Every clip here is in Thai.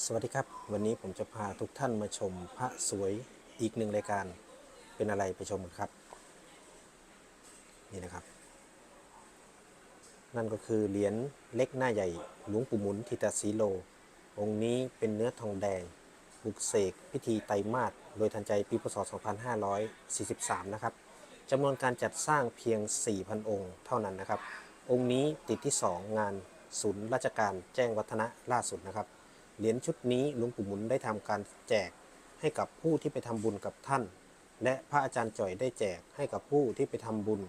สวัสดีครับ วันนี้ผมจะพาทุกท่านมาชมพระสวยอีกหนึ่งรายการเป็นอะไรไปชมกันครับ นี่นะครับ นั่นก็คือเหรียญเล็กหน้าใหญ่หลวงปู่หมุนทิตาสีโล องค์นี้เป็นเนื้อทองแดง บุกเสกพิธีไตรมาสโดยทันใจปีพศ 2543 นะครับจำนวนการจัดสร้างเพียง 4,000 องค์เท่านั้นนะครับ องค์นี้ติดที่ 2 งานศูนย์ราชการแจ้งวัฒนะล่าสุดนะครับ เหรียญชุดนี้หลวงปู่หมุนได้ทำการแจกให้กับผู้ที่ไปทำบุญกับท่าน และพระอาจารย์จ่อยได้แจกให้กับผู้ที่ไปทำบุญ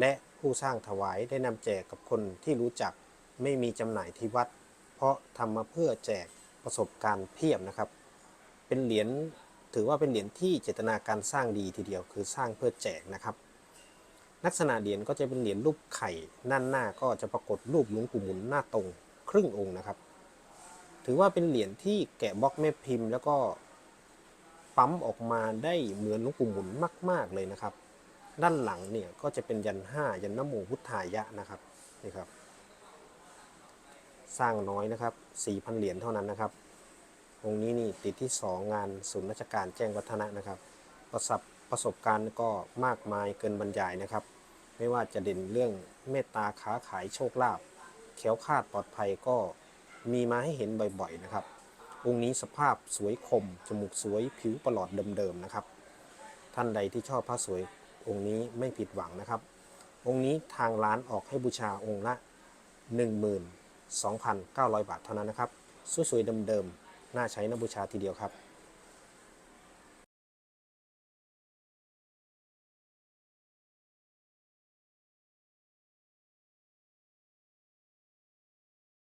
และผู้สร้างถวายได้นำแจกกับคนที่รู้จักไม่มีจำหน่ายที่วัด เพราะทำมาเพื่อแจกประสบการณ์เพียบนะครับ เป็นเหรียญถือว่าเป็นเหรียญที่เจตนาการสร้างดีทีเดียวคือสร้างเพื่อแจกนะครับ ลักษณะเหรียญก็จะเป็นเหรียญรูปไข่ด้านหน้าก็จะปรากฏรูปหลวงปู่หมุนหน้าตรงครึ่งองค์นะครับ ถือว่าเป็นเหรียญที่แกะบล็อกแม่พิมพ์แล้วก็ปั๊มออกมาได้เหมือนหลวงปู่หมุนมาก ๆ เลยนะครับ ด้านหลังเนี่ยก็จะเป็นยันห้ายันนโมพุทธายะนะครับนี่ครับ สร้างน้อยนะครับ4,000เหรียญเท่านั้นนะครับองค์นี้นี่ติดที่ 2 งานศูนย์ราชการแจ้งวัฒนะนะครับ ประสบประสบการณ์ก็มากมายเกินบรรยายนะครับ ไม่ว่าจะเด่นเรื่องเมตตาค้าขายโชคลาภแข้วคาดปลอดภัยก็ มีมาให้เห็นบ่อยๆนะครับ องค์นี้สภาพสวยคม จมูกสวยผิวประหลอดเดิมๆนะครับ ท่านใดที่ชอบพระสวยองค์นี้ไม่ผิดหวังนะครับ องค์นี้ทางร้านออกให้บูชาองค์ละ 12,900 บาทเท่านั้นนะครับ สวยๆเดิมๆน่าใช้นะบูชาทีเดียวครับ